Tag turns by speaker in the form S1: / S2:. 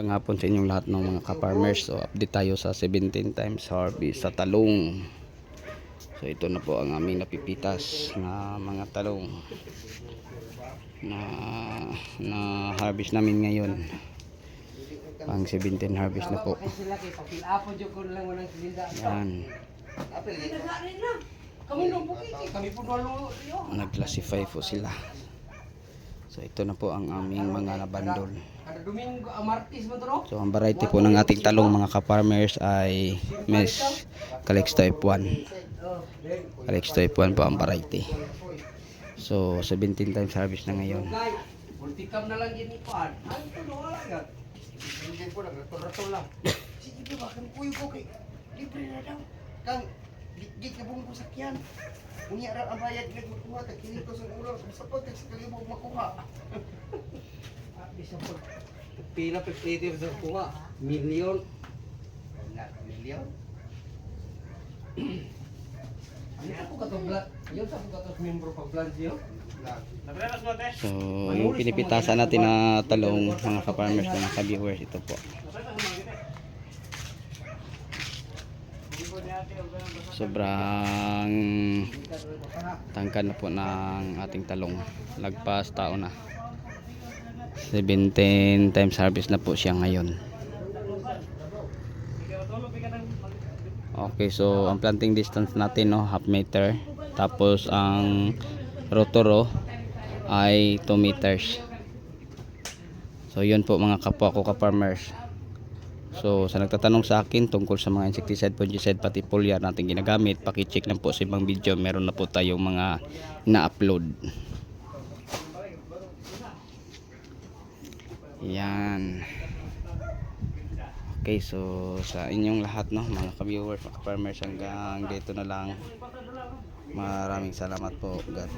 S1: Ang hapon sa inyong lahat ng mga ka-farmers. So update tayo sa 17 times harvest sa talong. So ito na po ang aming napipitas na mga talong na na harvest namin ngayon. Ang 17 harvest na po. Yan. Nag-classify po sila. So ito na po ang aming mga nabandol.
S2: Kada Domingo ah, Martes mo to no?
S1: So ang variety po ng ating talong mga ka-farmers ay Miss Calix Type 1.
S2: Oh,
S1: Calix Type 1 po ang variety. So 17 times harvest na ngayon.
S2: Multicam na lang gini pan. Ay to no wala ga. Hindi ko lang rato lang. Sige ba kan kuyo ko kay libre na daw. Kang di ka bung ko sakyan. Unya ra ang bayad nag makuha ka kini ko sa ulo sa pag sa kalibo makuha. Ah, di sa pag pila pa plate sa kuha. Milyon. Na milyon. Ano sa po katong blood? Yung sa po katong membro pag blood siyo?
S1: So yung pinipitasan natin na talong mga ka-farmers mga ka-viewers ito po. Sobrang tangkad na po ng ating talong. Lagpas tao na. 17 times harvest na po siya ngayon. Okay, so ang planting distance natin no, half meter. Tapos ang rotoro ay 2 meters. So yun po mga kapwa ko ka-farmers. So sa nagtatanong sa akin tungkol sa mga insecticide, fungicide, pati foliar natin ginagamit, paki-check lang po sa ibang video. Meron na po tayong mga na-upload. Yan. Okay, so sa inyong lahat no, mga ka-viewers, mga ka-farmers hanggang dito na lang. Maraming salamat po. God.